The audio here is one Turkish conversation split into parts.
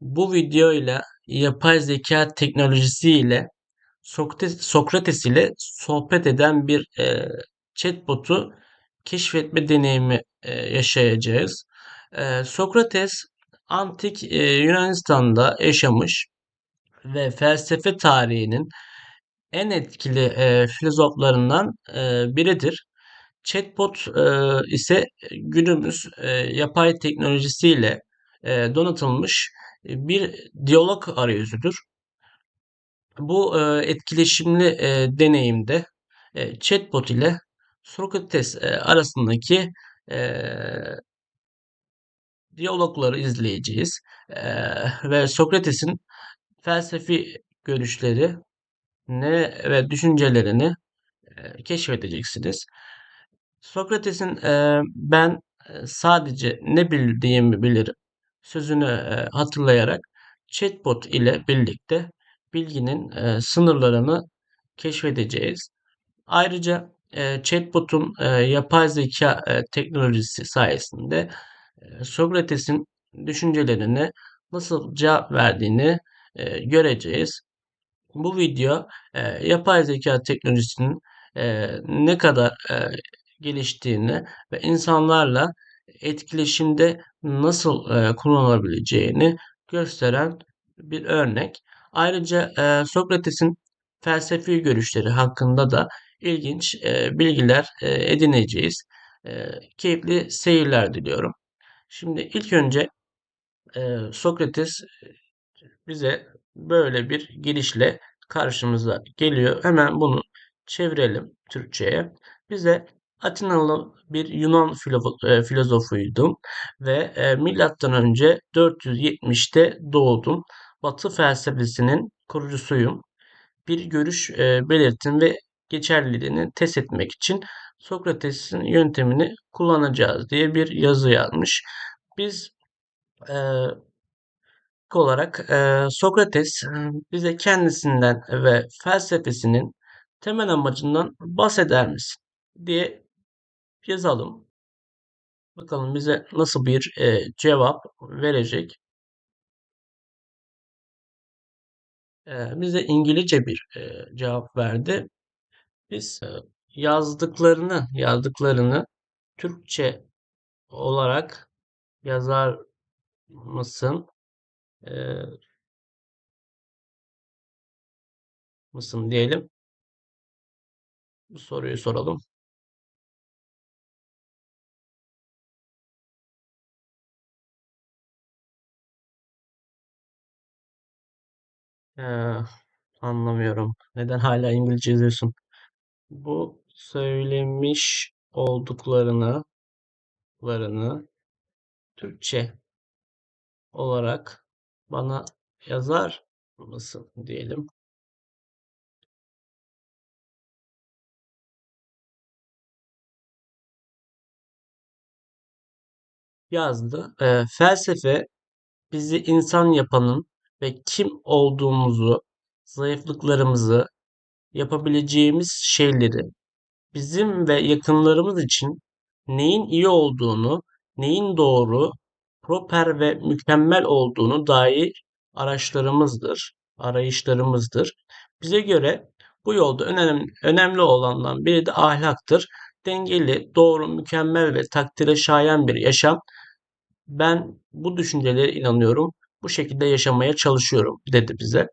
Bu video ile yapay zeka teknolojisi ile Sokrates, ile sohbet eden bir e, chatbot'u keşfetme deneyimi e, yaşayacağız. E, Sokrates antik e, Yunanistan'da yaşamış ve felsefe tarihinin en etkili e, filozoflarından e, biridir. Chatbot e, ise günümüz e, yapay teknolojisiyle e, donatılmış bir diyalog arayüzüdür. Bu etkileşimli deneyimde chatbot ile Sokrates e, arasındaki diyalogları izleyeceğiz ve Sokrates'in felsefi görüşleri ne ve düşüncelerini keşfedeceksiniz. Sokrates'in ben sadece ne bildiğimi bilirim sözünü e, hatırlayarak chatbot ile birlikte bilginin e, sınırlarını keşfedeceğiz. Ayrıca e, chatbot'un yapay zeka teknolojisi sayesinde Sokrates'in düşüncelerine nasıl cevap verdiğini göreceğiz. Bu video yapay zeka teknolojisinin ne kadar geliştiğini ve insanlarla etkileşimde nasıl e, kullanılabileceğini gösteren bir örnek. Ayrıca e, Sokrates'in felsefi görüşleri hakkında da ilginç e, bilgiler e, edineceğiz. E, keyifli seyirler diliyorum. Şimdi ilk önce e, Sokrates bize böyle bir girişle karşımıza geliyor. Hemen bunu çevirelim Türkçe'ye. Bize Atinalı bir Yunan e, filozofuydum ve e, milattan önce 470'te doğdum. Batı felsefesinin kurucusuyum. Bir görüş e, belirtin ve geçerliliğini test etmek için Sokrates'in yöntemini kullanacağız diye bir yazı yazmış. Biz e, olarak e, Sokrates bize kendisinden ve felsefesinin temel amacından bahseder misin diye yazalım. Bakalım bize nasıl bir e, cevap verecek. E, bize İngilizce bir e, cevap verdi. Biz e, yazdıklarını yazdıklarını Türkçe olarak yazar mısın? E, mısın diyelim. Bu soruyu soralım. Ee, anlamıyorum. Neden hala İngilizce yazıyorsun? Bu söylemiş olduklarını larını Türkçe olarak bana yazar mısın diyelim. Yazdı. Ee, felsefe bizi insan yapanın ve kim olduğumuzu, zayıflıklarımızı, yapabileceğimiz şeyleri bizim ve yakınlarımız için neyin iyi olduğunu, neyin doğru, proper ve mükemmel olduğunu dair araçlarımızdır, arayışlarımızdır. Bize göre bu yolda önemli, önemli olandan biri de ahlaktır. Dengeli, doğru, mükemmel ve takdire şayan bir yaşam. Ben bu düşüncelere inanıyorum. Bu şekilde yaşamaya çalışıyorum dedi bize.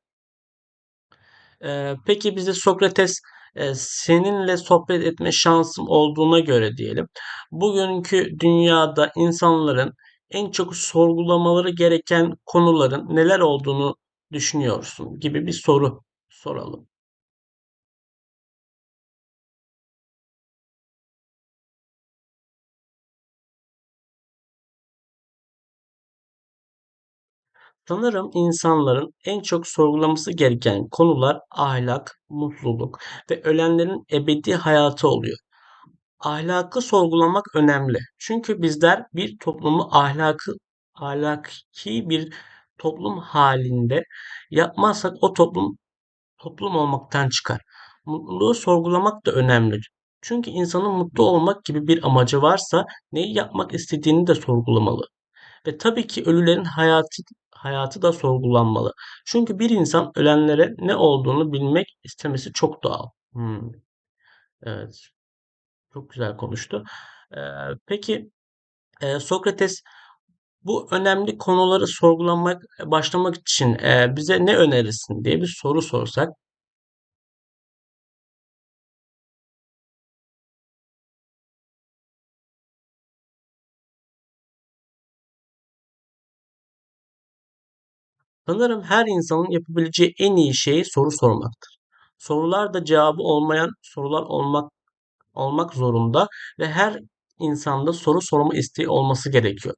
Ee, peki bize Sokrates e, seninle sohbet etme şansım olduğuna göre diyelim. Bugünkü dünyada insanların en çok sorgulamaları gereken konuların neler olduğunu düşünüyorsun gibi bir soru soralım. Sanırım insanların en çok sorgulaması gereken konular ahlak, mutluluk ve ölenlerin ebedi hayatı oluyor. Ahlakı sorgulamak önemli. Çünkü bizler bir toplumu ahlakı ahlaki bir toplum halinde yapmazsak o toplum toplum olmaktan çıkar. Mutluluğu sorgulamak da önemli. Çünkü insanın mutlu olmak gibi bir amacı varsa neyi yapmak istediğini de sorgulamalı. Ve tabii ki ölülerin hayatı hayatı da sorgulanmalı. Çünkü bir insan ölenlere ne olduğunu bilmek istemesi çok doğal. Hmm, evet, çok güzel konuştu. Ee, peki e, Sokrates bu önemli konuları sorgulamak, başlamak için e, bize ne önerirsin diye bir soru sorsak, sanırım her insanın yapabileceği en iyi şey soru sormaktır. Sorular da cevabı olmayan sorular olmak olmak zorunda ve her insanda soru sorma isteği olması gerekiyor.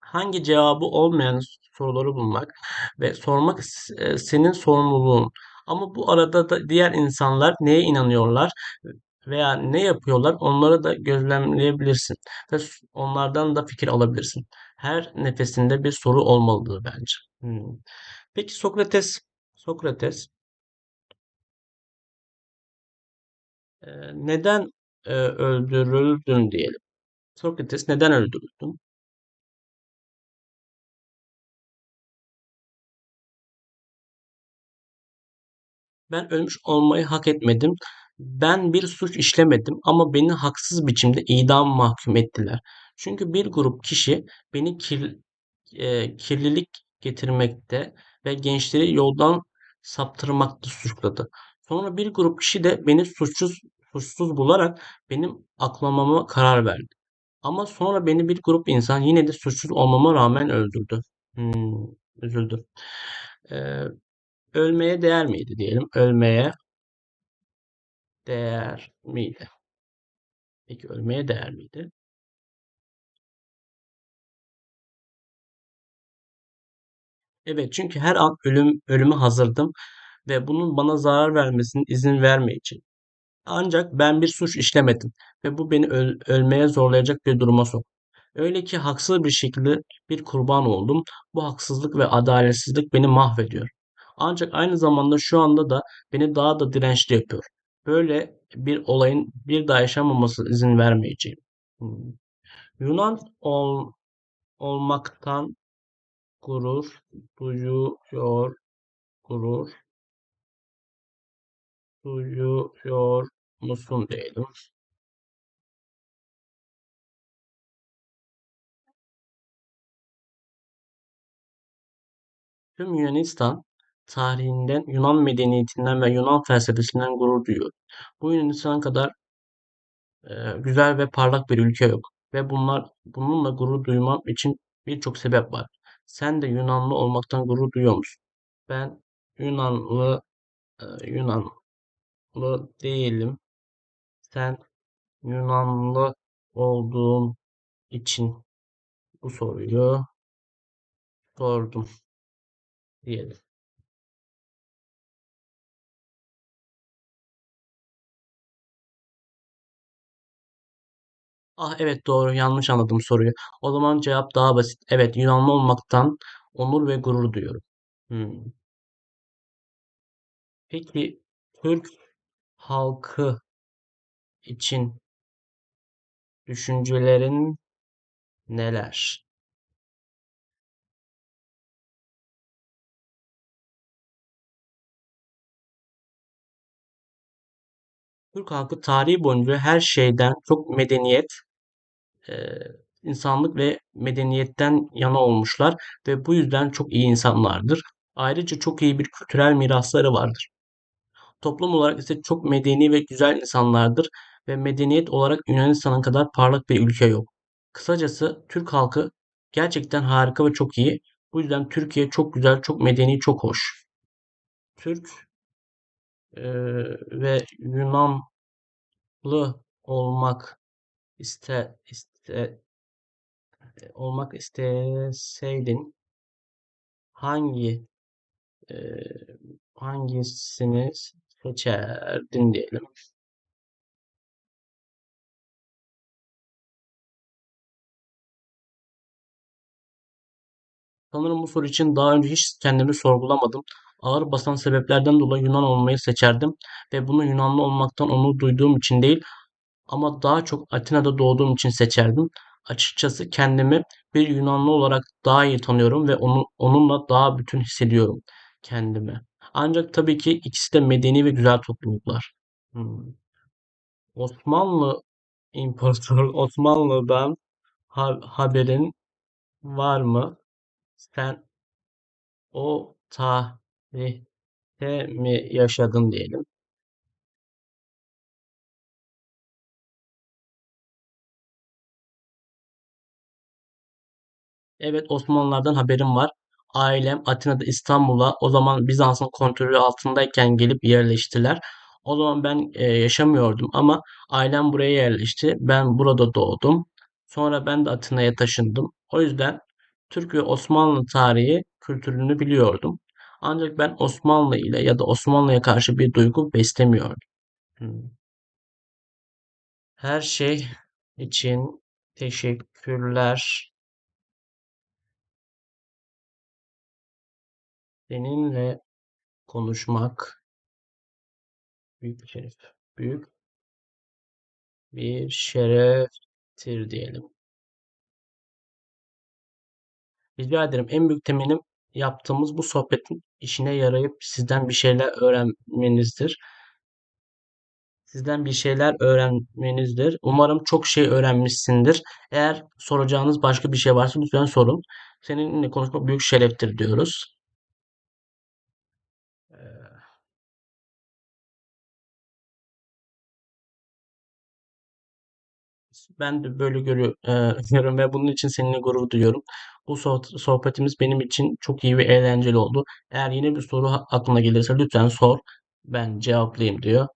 Hangi cevabı olmayan soruları bulmak ve sormak e, senin sorumluluğun. Ama bu arada da diğer insanlar neye inanıyorlar veya ne yapıyorlar onları da gözlemleyebilirsin ve onlardan da fikir alabilirsin. Her nefesinde bir soru olmalıdır bence. Hmm. Peki Sokrates, Sokrates e, neden e, öldürüldün diyelim. Sokrates neden öldürüldün? Ben ölmüş olmayı hak etmedim. Ben bir suç işlemedim ama beni haksız biçimde idam mahkum ettiler. Çünkü bir grup kişi beni kir, e, kirlilik getirmekte ve gençleri yoldan saptırmakta suçladı. Sonra bir grup kişi de beni suçsuz suçsuz bularak benim aklamama karar verdi. Ama sonra beni bir grup insan yine de suçsuz olmama rağmen öldürdü. Hmm, üzüldüm. Ee, ölmeye değer miydi diyelim. Ölmeye değer miydi? Peki ölmeye değer miydi? Evet çünkü her an ölüm ölüme hazırdım ve bunun bana zarar vermesine izin vermeyeceğim. Ancak ben bir suç işlemedim ve bu beni öl- ölmeye zorlayacak bir duruma soktu. Öyle ki haksız bir şekilde bir kurban oldum. Bu haksızlık ve adaletsizlik beni mahvediyor. Ancak aynı zamanda şu anda da beni daha da dirençli yapıyor. Böyle bir olayın bir daha yaşanmaması izin vermeyeceğim. Hmm. Yunan ol- olmaktan gurur duyuyor, gurur duyuyor musun diyelim. Tüm Yunanistan tarihinden, Yunan medeniyetinden ve Yunan felsefesinden gurur duyuyor. Bu Yunanistan kadar e, güzel ve parlak bir ülke yok. Ve bunlar bununla gurur duymam için birçok sebep var. Sen de Yunanlı olmaktan gurur duyuyor musun? Ben Yunanlı e, Yunanlı değilim. Sen Yunanlı olduğun için bu soruyu sordum diyelim. Ah evet doğru yanlış anladım soruyu. O zaman cevap daha basit. Evet Yunanlı olmaktan onur ve gurur duyuyorum. Hmm. Peki Türk halkı için düşüncelerin neler? Türk halkı tarihi boyunca her şeyden çok medeniyet, e, insanlık ve medeniyetten yana olmuşlar ve bu yüzden çok iyi insanlardır. Ayrıca çok iyi bir kültürel mirasları vardır. Toplum olarak ise çok medeni ve güzel insanlardır ve medeniyet olarak Yunanistan'ın kadar parlak bir ülke yok. Kısacası Türk halkı gerçekten harika ve çok iyi. Bu yüzden Türkiye çok güzel, çok medeni, çok hoş. Türk eee, ve Yunanlı olmak iste, iste olmak isteseydin hangi eee, hangisini seçerdin diyelim. Sanırım bu soru için daha önce hiç kendimi sorgulamadım. Ağır basan sebeplerden dolayı Yunan olmayı seçerdim ve bunu Yunanlı olmaktan onur duyduğum için değil ama daha çok Atina'da doğduğum için seçerdim. açıkçası kendimi bir Yunanlı olarak daha iyi tanıyorum ve onu, onunla daha bütün hissediyorum kendimi. Ancak tabii ki ikisi de medeni ve güzel topluluklar. Hmm. Osmanlı İmparator Osmanlı'dan ha- haberin var mı? Sen o tarihte mi yaşadın diyelim. Evet Osmanlılardan haberim var. Ailem Atina'da İstanbul'a o zaman Bizans'ın kontrolü altındayken gelip yerleştiler. O zaman ben e, yaşamıyordum ama ailem buraya yerleşti. Ben burada doğdum. Sonra ben de Atina'ya taşındım. O yüzden Türk ve Osmanlı tarihi kültürünü biliyordum. Ancak ben Osmanlı ile ya da Osmanlı'ya karşı bir duygu beslemiyordum. Hmm. Her şey için teşekkürler. Seninle konuşmak büyük bir şeref. Büyük bir şereftir diyelim. Rica ederim. En büyük temelim yaptığımız bu sohbetin işine yarayıp sizden bir şeyler öğrenmenizdir. Sizden bir şeyler öğrenmenizdir. Umarım çok şey öğrenmişsindir. Eğer soracağınız başka bir şey varsa lütfen sorun. Seninle konuşmak büyük şereftir diyoruz. Ben de böyle e, görüyorum ve bunun için seninle gurur duyuyorum. Bu soh- sohbetimiz benim için çok iyi ve eğlenceli oldu. Eğer yeni bir soru aklına gelirse lütfen sor. Ben cevaplayayım diyor.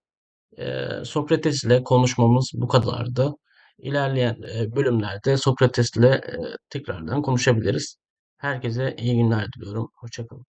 E, Sokrates ile konuşmamız bu kadardı. İlerleyen e, bölümlerde Sokrates ile e, tekrardan konuşabiliriz. Herkese iyi günler diliyorum. Hoşça kalın.